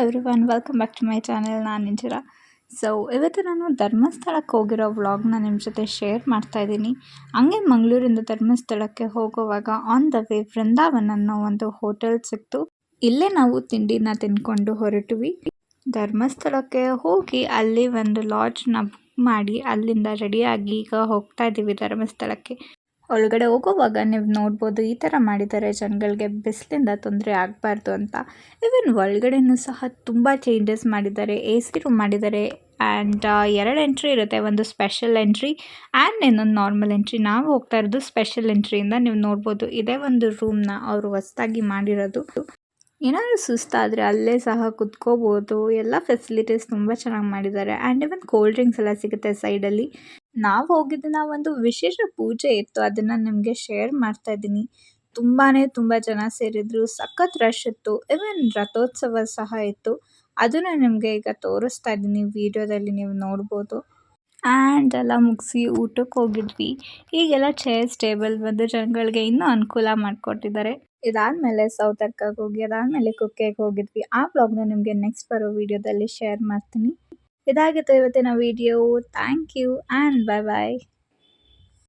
Everyone welcome back to my channel ನಾನು ನಿಂಜರ so ಇವತ್ತು ನಾನು ಧರ್ಮಸ್ಥಳಕ್ಕೆ ಹೋಗಿರೋ ವ್ಲಾಗ್ನ ನಿಮ್ಮ ಜೊತೆ ಶೇರ್ ಮಾಡ್ತಾ ಇದ್ದೀನಿ. ಹಂಗೆ ಮಂಗಳೂರಿಂದ ಧರ್ಮಸ್ಥಳಕ್ಕೆ ಹೋಗುವಾಗ ಆನ್ ದ ವೇ ವೃಂದಾವನ್ ಅನ್ನೋ ಒಂದು ಹೋಟೆಲ್ ಸಿಕ್ತು. ಇಲ್ಲೇ ನಾವು ತಿಂಡಿನ ತಿನ್ಕೊಂಡು ಹೊರಟ್ವಿ. ಧರ್ಮಸ್ಥಳಕ್ಕೆ ಹೋಗಿ ಅಲ್ಲಿ ಒಂದು ಲಾಡ್ಜ್ನ ಬುಕ್ ಮಾಡಿ ಅಲ್ಲಿಂದ ರೆಡಿಯಾಗಿ ಈಗ ಹೋಗ್ತಾ ಇದ್ದೀವಿ ಧರ್ಮಸ್ಥಳಕ್ಕೆ. ಒಳಗಡೆ ಹೋಗುವಾಗ ನೀವು ನೋಡ್ಬೋದು ಈ ಥರ ಮಾಡಿದ್ದಾರೆ ಜನಗಳಿಗೆ ಬಿಸಿಲಿಂದ ತೊಂದರೆ ಆಗಬಾರ್ದು ಅಂತ. ಇವನ್ ಒಳಗಡೆನೂ ಸಹ ತುಂಬ ಚೇಂಜಸ್ ಮಾಡಿದ್ದಾರೆ ಎ ಸಿ ರೂಮ್ ಮಾಡಿದ್ದಾರೆ ಆ್ಯಂಡ್ ಎರಡು ಎಂಟ್ರಿ ಇರುತ್ತೆ, ಒಂದು ಸ್ಪೆಷಲ್ ಎಂಟ್ರಿ ಆ್ಯಂಡ್ ಇನ್ನೊಂದು ನಾರ್ಮಲ್ ಎಂಟ್ರಿ ನಾವು ಹೋಗ್ತಾ ಇರೋದು ಸ್ಪೆಷಲ್ ಎಂಟ್ರಿಯಿಂದ ನೀವು ನೋಡ್ಬೋದು. ಇದೇ ಒಂದು ರೂಮ್ನ ಅವರು ಹೊಸ್ದಾಗಿ ಮಾಡಿರೋದು. ಏನಾದರೂ ಸುಸ್ತಾದರೆ ಅಲ್ಲೇ ಸಹ ಕುತ್ಕೋಬೋದು. ಎಲ್ಲ ಫೆಸಿಲಿಟೀಸ್ ತುಂಬ ಚೆನ್ನಾಗಿ ಮಾಡಿದ್ದಾರೆ. ಆ್ಯಂಡ್ ಇವನ್ ಕೋಲ್ಡ್ ಡ್ರಿಂಕ್ಸ್ ಎಲ್ಲ ಸಿಗುತ್ತೆ ಸೈಡಲ್ಲಿ ನಾವು ಹೋಗಿದ್ದನ್ನ ಒಂದು ವಿಶೇಷ ಪೂಜೆ ಇತ್ತು, ಅದನ್ನು ನಿಮಗೆ ಶೇರ್ ಮಾಡ್ತಾ ಇದ್ದೀನಿ. ತುಂಬಾ ತುಂಬ ಜನ ಸೇರಿದ್ರು, ಸಖತ್ ರಶ್ ಇತ್ತು ಇವನ್ ರಥೋತ್ಸವ ಸಹ ಇತ್ತು. ಅದನ್ನು ನಿಮಗೆ ಈಗ ತೋರಿಸ್ತಾ ಇದ್ದೀನಿ, ವಿಡಿಯೋದಲ್ಲಿ ನೀವು ನೋಡ್ಬೋದು. ಆ್ಯಂಡ್ ಎಲ್ಲ ಮುಗಿಸಿ ಊಟಕ್ಕೆ ಹೋಗಿದ್ವಿ. ಈಗೆಲ್ಲ ಚೇರ್ಸ್ ಟೇಬಲ್ ಬಂದು ಜನಗಳಿಗೆ ಇನ್ನೂ ಅನುಕೂಲ ಮಾಡಿಕೊಟ್ಟಿದ್ದಾರೆ. ಇದಾದಮೇಲೆ ಸೌತರ್ಕಾಗೆ ಹೋಗಿ, ಅದಾದಮೇಲೆ ಕುಕ್ಕೆಗೆ ಹೋಗಿದ್ವಿ. ಆ ಬ್ಲಾಗ್ನ ನಿಮಗೆ ನೆಕ್ಸ್ಟ್ ಬರೋ ವಿಡಿಯೋದಲ್ಲಿ ಶೇರ್ ಮಾಡ್ತೀನಿ. ಇದಾಗಿತ್ತು ಇವತ್ತಿನ video thank you and bye bye